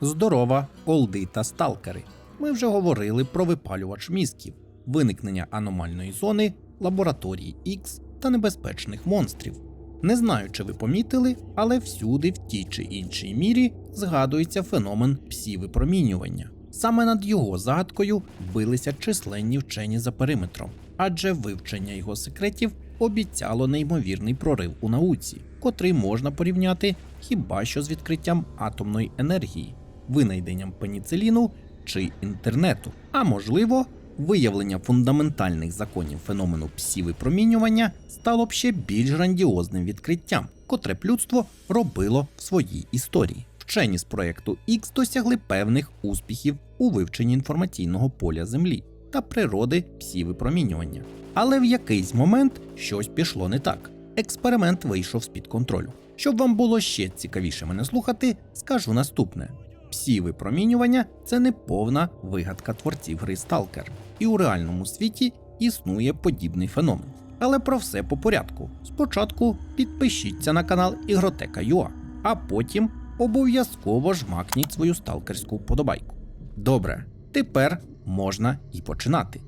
Здорова, олди та сталкери. Ми вже говорили про випалювач мізків, виникнення аномальної зони, лабораторії X та небезпечних монстрів. Не знаю, чи ви помітили, але всюди в тій чи іншій мірі згадується феномен псі-випромінювання. Саме над його загадкою билися численні вчені за периметром, адже вивчення його секретів обіцяло неймовірний прорив у науці, котрий можна порівняти хіба що з відкриттям атомної енергії, винайденням пеніциліну чи інтернету, а можливо, виявлення фундаментальних законів феномену псі-випромінювання стало б ще більш грандіозним відкриттям, котре б людство робило в своїй історії. Вчені з проєкту X досягли певних успіхів у вивченні інформаційного поля Землі та природи псі-випромінювання. Але в якийсь момент щось пішло не так. Експеримент вийшов з-під контролю. Щоб вам було ще цікавіше мене слухати, скажу наступне: псі-випромінювання це не повна вигадка творців гри Stalker. І у реальному світі існує подібний феномен. Але про все по порядку. Спочатку підпишіться на канал Ігротека.ua, а потім обов'язково жмакніть свою сталкерську вподобайку. Добре, тепер можна і починати.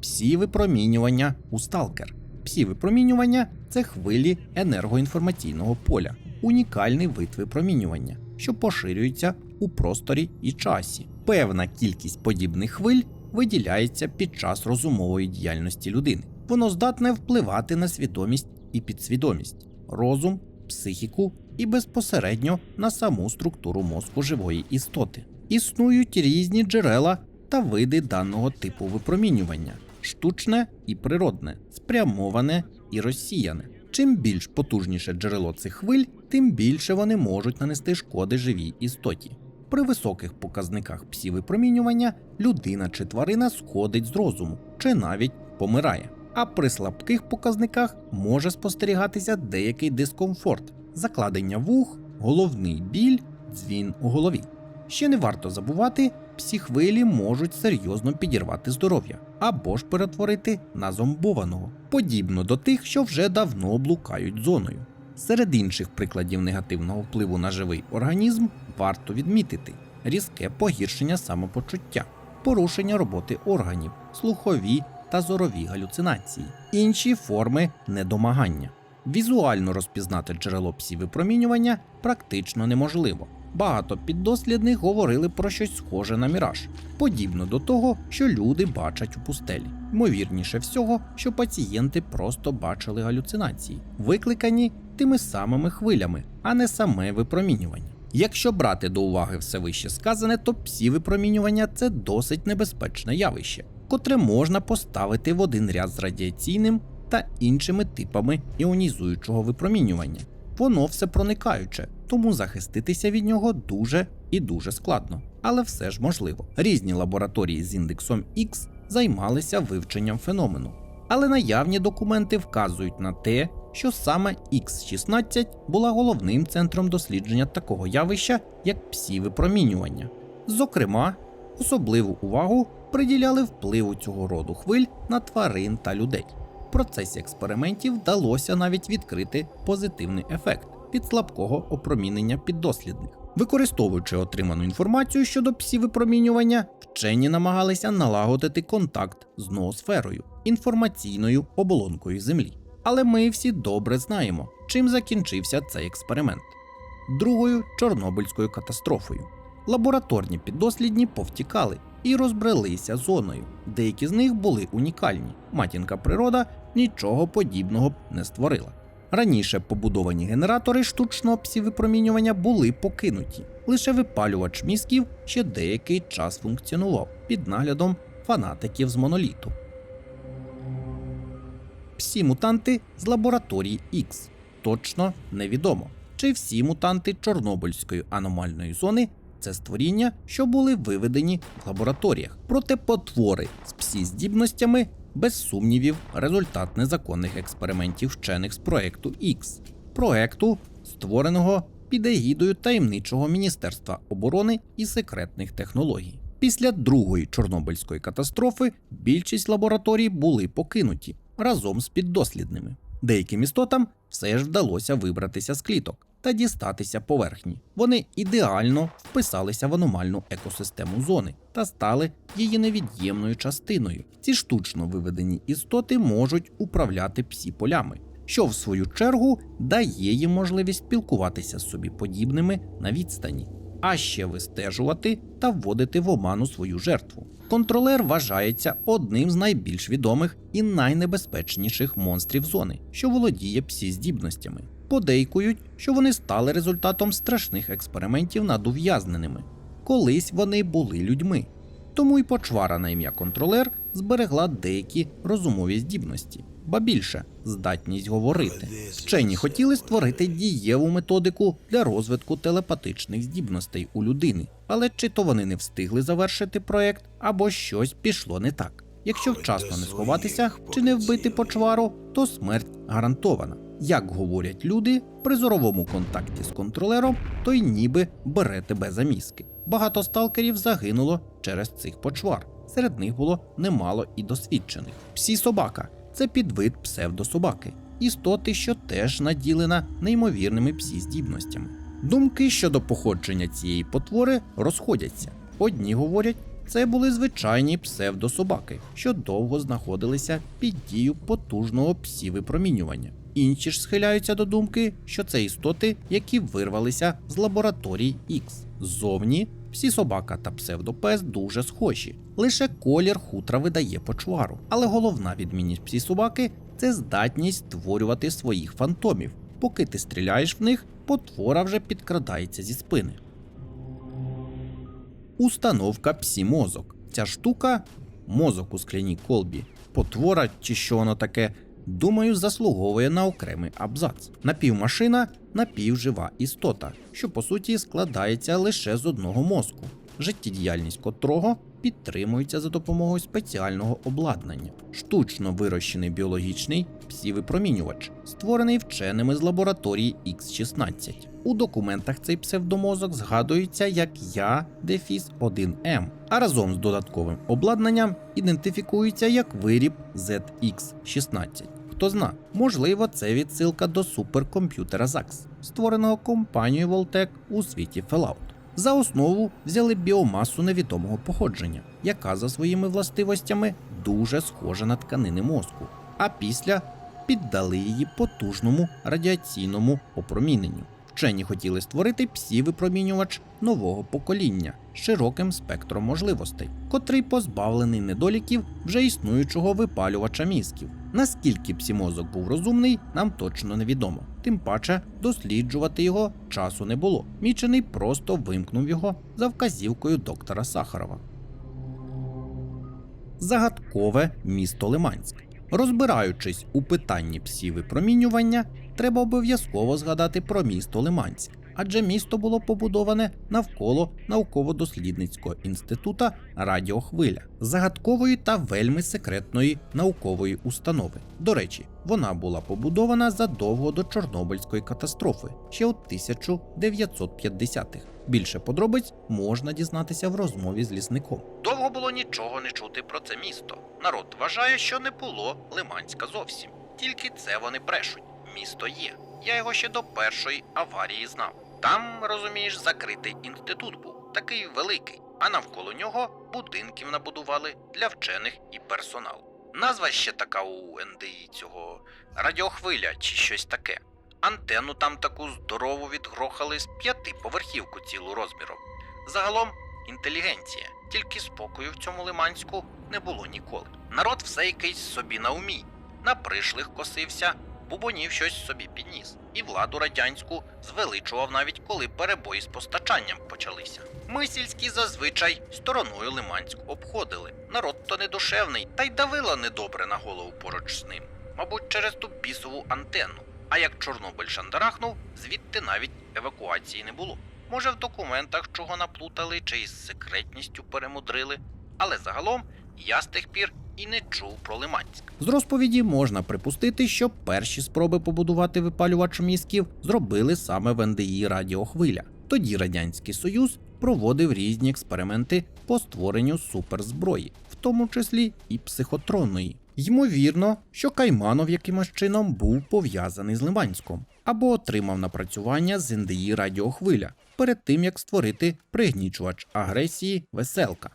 Псі-випромінювання у сталкер. Псі-випромінювання це хвилі енергоінформаційного поля, унікальний вид випромінювання, що поширюється у просторі і часі. Певна кількість подібних хвиль виділяється під час розумової діяльності людини. Воно здатне впливати на свідомість і підсвідомість, розум, психіку і безпосередньо на саму структуру мозку живої істоти. Існують різні джерела та види даного типу випромінювання штучне і природне, спрямоване і розсіяне. Чим більш потужніше джерело цих хвиль, тим більше вони можуть нанести шкоди живій істоті. При високих показниках псі-випромінювання людина чи тварина сходить з розуму чи навіть помирає. А при слабких показниках може спостерігатися деякий дискомфорт, закладення вух, головний біль, дзвін у голові. Ще не варто забувати, психвилі можуть серйозно підірвати здоров'я або ж перетворити на зомбованого, подібно до тих, що вже давно блукають зоною. Серед інших прикладів негативного впливу на живий організм варто відмітити різке погіршення самопочуття, порушення роботи органів, слухові та зорові галюцинації, інші форми недомагання. Візуально розпізнати джерело псі-випромінювання практично неможливо. Багато піддослідних говорили про щось схоже на міраж, подібно до того, що люди бачать у пустелі. Ймовірніше всього, що пацієнти просто бачили галюцинації, викликані тими самими хвилями, а не саме випромінювання. Якщо брати до уваги все вище сказане, то псі-випромінювання це досить небезпечне явище, котре можна поставити в один ряд з радіаційним та іншими типами іонізуючого випромінювання. Воно все проникаюче, тому захиститися від нього дуже і дуже складно, але все ж можливо. Різні лабораторії з індексом X займалися вивченням феномену, але наявні документи вказують на те, що саме X16 була головним центром дослідження такого явища, як псі-випромінювання. Зокрема, особливу увагу приділяли впливу цього роду хвиль на тварин та людей. Процесі експериментів вдалося навіть відкрити позитивний ефект від слабкого опромінення піддослідних. Використовуючи отриману інформацію щодо псі-випромінювання, вчені намагалися налагодити контакт з ноосферою, інформаційною оболонкою Землі. Але ми всі добре знаємо, чим закінчився цей експеримент другою Чорнобильською катастрофою. Лабораторні піддослідні повтікали і розбрелися зоною. Деякі з них були унікальні. Матінка природа нічого подібного не створила. Раніше побудовані генератори штучного псівипромінювання були покинуті. Лише випалювач мізків ще деякий час функціонував під наглядом фанатиків з моноліту. Всі мутанти з лабораторії X точно невідомо, чи всі мутанти Чорнобильської аномальної зони це створіння, що були виведені в лабораторіях. Проте потвори з псі-здібностями, без сумнівів, результат незаконних експериментів вчених з проекту X, проекту, створеного під егідою таємничого Міністерства оборони і секретних технологій. Після другої Чорнобильської катастрофи більшість лабораторій були покинуті разом з піддослідними. Деяким істотам все ж вдалося вибратися з кліток, та дістатися поверхні. Вони ідеально вписалися в аномальну екосистему зони та стали її невід'ємною частиною. Ці штучно виведені істоти можуть управляти псі-полями, що в свою чергу дає їм можливість спілкуватися з собі подібними на відстані, а ще вистежувати та вводити в оману свою жертву. Контролер вважається одним з найбільш відомих і найнебезпечніших монстрів зони, що володіє псі-здібностями. Подейкують, що вони стали результатом страшних експериментів над ув'язненими. Колись вони були людьми. Тому й почвара на ім'я контролер зберегла деякі розумові здібності, ба більше здатність говорити. Вчені хотіли створити дієву методику для розвитку телепатичних здібностей у людини, але чи то вони не встигли завершити проект, або щось пішло не так. Якщо вчасно не сховатися чи не вбити почвару, то смерть гарантована. Як говорять люди, при зоровому контакті з контролером той ніби бере тебе за мізки. Багато сталкерів загинуло через цих почвар. Серед них було немало і досвідчених. Псі собака це підвид псевдособаки, істоти, що теж наділена неймовірними псі здібностями. Думки щодо походження цієї потвори розходяться. Одні говорять, це були звичайні псевдособаки, що довго знаходилися під дією потужного псі-випромінювання. Інші ж схиляються до думки, що це істоти, які вирвалися з лабораторій X. Ззовні всі собака та псевдопес дуже схожі. Лише колір хутра видає почвару. Але головна відмінність псі собаки це здатність створювати своїх фантомів. Поки ти стріляєш в них, потвора вже підкрадається зі спини. Установка псі-мозок. Ця штука мозок у скляній колбі, потвора чи що воно таке, думаю, заслуговує на окремий абзац. Напівмашина напівжива істота, що по суті складається лише з одного мозку, життєдіяльність котрого підтримується за допомогою спеціального обладнання, штучно вирощений біологічний псівипромінювач, створений вченими з лабораторії X16. У документах цей псевдомозок згадується як Я дефіс 1М, а разом з додатковим обладнанням ідентифікується як виріб ZX16. Хто зна, можливо, це відсилка до суперкомп'ютера ZAX, створеного компанією Voltec у світі Fallout. За основу взяли біомасу невідомого походження, яка за своїми властивостями дуже схожа на тканини мозку, а після піддали її потужному радіаційному опроміненню. Вчені хотіли створити псі-випромінювач нового покоління з широким спектром можливостей, котрий позбавлений недоліків вже існуючого випалювача мізків. Наскільки псімозок був розумний, нам точно невідомо. Тим паче досліджувати його часу не було. Мічений просто вимкнув його за вказівкою доктора Сахарова. Загадкове місто Лиманськ. Розбираючись у питанні псівипромінювання, треба обов'язково згадати про місто Лиманськ, адже місто було побудоване навколо науково-дослідницького інститута Радіохвиля, загадкової та вельми секретної наукової установи. До речі, вона була побудована задовго до Чорнобильської катастрофи ще у 1950-х. Більше подробиць можна дізнатися в розмові з лісником. Довго було нічого не чути про це місто. Народ вважає, що не було Лиманська зовсім. Тільки це вони брешуть. Місто є. Я його ще до першої аварії знав. Там, розумієш, закритий інститут був, такий великий, а навколо нього будинків набудували для вчених і персоналу. Назва ще така у НДІ цього радіохвиля чи щось таке. Антенну там таку здорову відгрохали з п'яти поверхівку цілу розміром. Загалом інтелігенція, тільки спокою в цьому лиманську не було ніколи. Народ все якийсь собі на умі, на пришлих косився, бубонів щось собі підніс, і владу радянську звеличував навіть коли перебої з постачанням почалися. Ми сільські зазвичай стороною Лиманськ обходили. Народ то недушевний, та й давила недобре на голову поруч з ним. Мабуть, через ту бісову антенну. А як Чорнобиль шандарахнув, звідти навіть евакуації не було. Може, в документах чого наплутали чи із секретністю перемудрили, але загалом я з тих пір і не чув про Лиманськ. З розповіді можна припустити, що перші спроби побудувати випалювач мізків зробили саме в НДІ Радіохвиля. Тоді Радянський Союз проводив різні експерименти по створенню суперзброї, в тому числі і психотронної. Ймовірно, що Кайманов якимось чином був пов'язаний з Лиманськом або отримав напрацювання з НДІ радіохвиля перед тим як створити пригнічувач агресії веселка.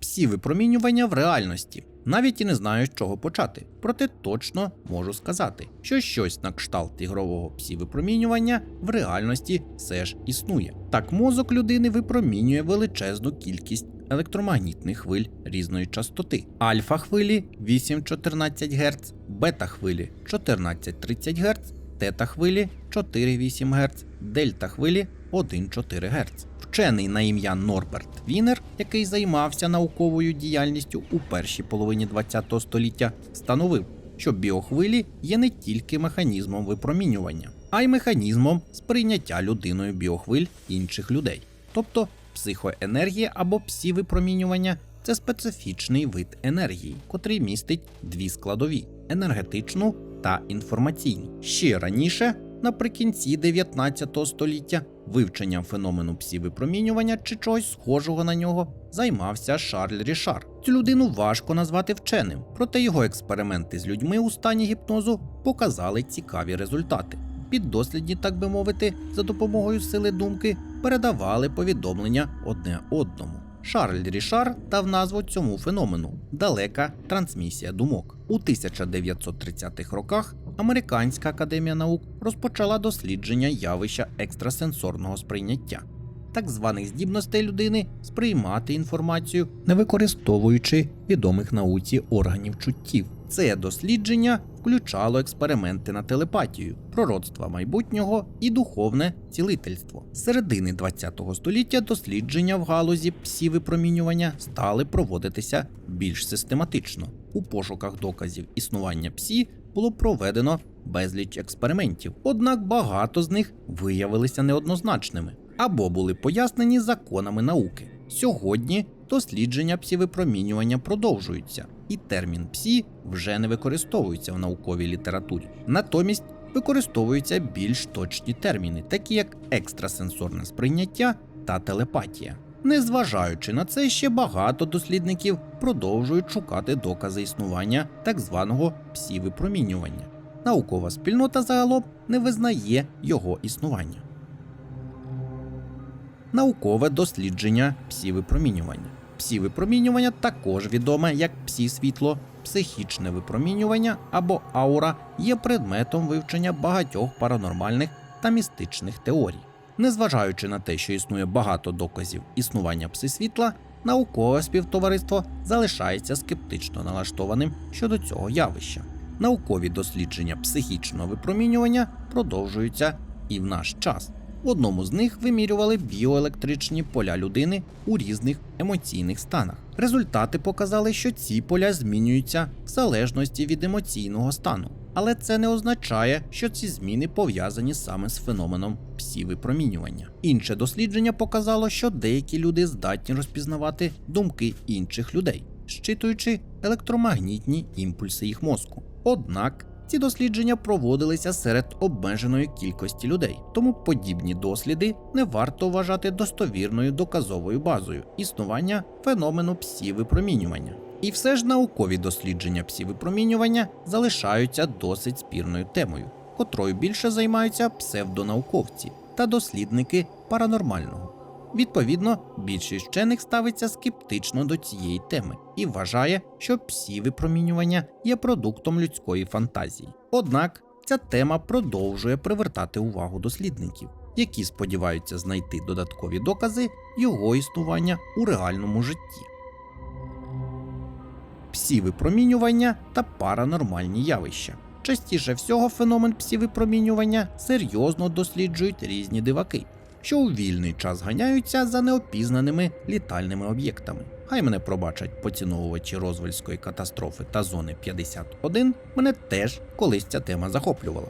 Псі випромінювання в реальності. Навіть і не знаю, з чого почати. Проте точно можу сказати, що щось на кшталт ігрового псі випромінювання в реальності все ж існує. Так мозок людини випромінює величезну кількість електромагнітних хвиль різної частоти. Альфа хвилі 8-14 Гц, бета хвилі 14-30 Гц, тета хвилі 4-8 Гц, дельта хвилі 1-4 Гц. Вчений на ім'я Норберт Вінер, який займався науковою діяльністю у першій половині ХХ століття, встановив, що біохвилі є не тільки механізмом випромінювання, а й механізмом сприйняття людиною біохвиль інших людей. Тобто психоенергія або псівипромінювання це специфічний вид енергії, котрий містить дві складові енергетичну та інформаційну. Ще раніше, наприкінці 19 століття, вивченням феномену псівипромінювання чи чогось схожого на нього займався Шарль Рішар. Цю людину важко назвати вченим, проте його експерименти з людьми у стані гіпнозу показали цікаві результати. Піддослідні, так би мовити, за допомогою сили думки передавали повідомлення одне одному. Шарль Рішар дав назву цьому феномену далека трансмісія думок. У 1930-х роках Американська академія наук розпочала дослідження явища екстрасенсорного сприйняття, так званих здібностей людини сприймати інформацію, не використовуючи відомих науці органів чуттів. Це дослідження включало експерименти на телепатію, пророцтва майбутнього і духовне цілительство. З середини ХХ століття дослідження в галузі псівипромінювання стали проводитися більш систематично. У пошуках доказів існування псі було проведено безліч експериментів, однак багато з них виявилися неоднозначними або були пояснені законами науки. Сьогодні дослідження псівипромінювання продовжуються, і термін псі вже не використовується в науковій літературі. Натомість використовуються більш точні терміни, такі як екстрасенсорне сприйняття та телепатія. Незважаючи на це, ще багато дослідників продовжують шукати докази існування так званого псівипромінювання. Наукова спільнота загалом не визнає його існування. Наукове дослідження псівипромінювання. Псівипромінювання також відоме як псі-світло, психічне випромінювання або аура є предметом вивчення багатьох паранормальних та містичних теорій. Незважаючи на те, що існує багато доказів існування пси-світла, наукове співтовариство залишається скептично налаштованим щодо цього явища. Наукові дослідження психічного випромінювання продовжуються і в наш час. В одному з них вимірювали біоелектричні поля людини у різних емоційних станах. Результати показали, що ці поля змінюються в залежності від емоційного стану. Але це не означає, що ці зміни пов'язані саме з феноменом псівипромінювання. Інше дослідження показало, що деякі люди здатні розпізнавати думки інших людей, щитуючи електромагнітні імпульси їх мозку. Однак ці дослідження проводилися серед обмеженої кількості людей, тому подібні досліди не варто вважати достовірною доказовою базою існування феномену псівипромінювання. І все ж наукові дослідження псівипромінювання залишаються досить спірною темою, котрою більше займаються псевдонауковці та дослідники паранормального. Відповідно, більшість вчених ставиться скептично до цієї теми і вважає, що псівипромінювання є продуктом людської фантазії. Однак ця тема продовжує привертати увагу дослідників, які сподіваються знайти додаткові докази його існування у реальному житті. Псівипромінювання та паранормальні явища. Частіше всього феномен псівипромінювання серйозно досліджують різні диваки, що у вільний час ганяються за неопізнаними літальними об'єктами. Хай мене пробачать поціновувачі розвальської катастрофи та зони 51, мене теж колись ця тема захоплювала.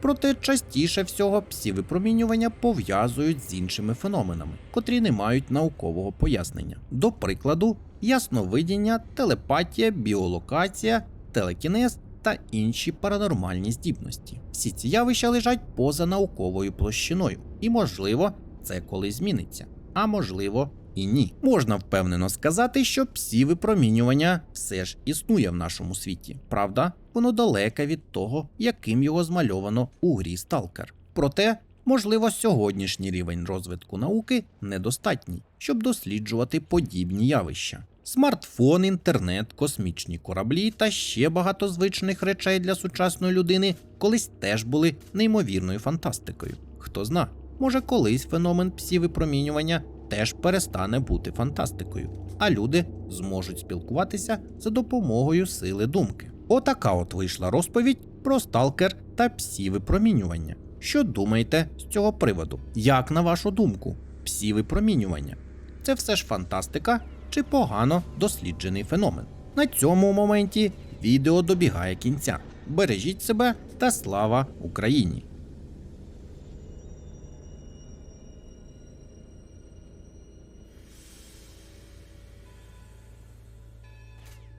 Проте частіше всього псівипромінювання пов'язують з іншими феноменами, котрі не мають наукового пояснення. До прикладу, ясновидіння, телепатія, біолокація, телекінез та інші паранормальні здібності. Всі ці явища лежать поза науковою площиною, і можливо, це колись зміниться, а можливо, і ні. Можна впевнено сказати, що псі-випромінювання все ж існує в нашому світі. Правда, воно далеке від того, яким його змальовано у грі Сталкер. Проте, можливо, сьогоднішній рівень розвитку науки недостатній, щоб досліджувати подібні явища. Смартфон, інтернет, космічні кораблі та ще багато звичних речей для сучасної людини колись теж були неймовірною фантастикою. Хто зна, може колись феномен псі-випромінювання теж перестане бути фантастикою, а люди зможуть спілкуватися за допомогою сили думки. Отака от вийшла розповідь про сталкер та псі-випромінювання. Що думаєте з цього приводу? Як на вашу думку, псі-випромінювання? Це все ж фантастика чи погано досліджений феномен? На цьому моменті відео добігає кінця. Бережіть себе та слава Україні!